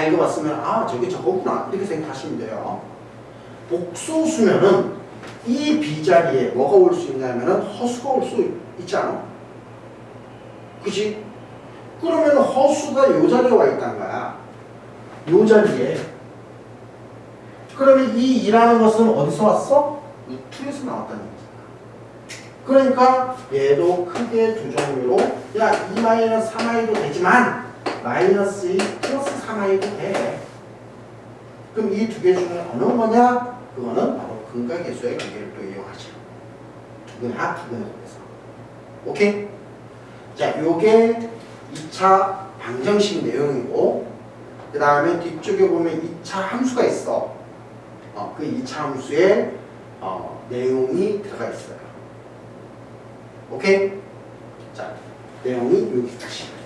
다 읽어봤으면 아 저게 저거구나 이렇게 생각하시면 돼요. 복소수면은 이 비자리에 뭐가 올 수 있냐면은 허수가 올 수 있지 않아? 그지? 그러면 허수가 요 자리에 와 있다는 거야. 요 자리에. 그러면 이 2라는 것은 어디서 왔어? 루트에서 나왔다는 얘기잖아. 그러니까 얘도 크게 두 종류로 야 2 마이너스 3i도 되지만 마이너스 2 플러스 3i도 돼. 그럼 이 두 개 중에 어느 거냐? 그거는 바로 근과 계수의 관계를 또 이용하죠. 두근합, 두근합에서. 오케이? 자, 요게 2차 방정식 내용이고 그 다음에 뒤쪽에 보면 2차 함수가 있어. 어, 그 2차 함수에 어, 내용이 들어가 있어요. 오케이? 자, 내용이 여기까지.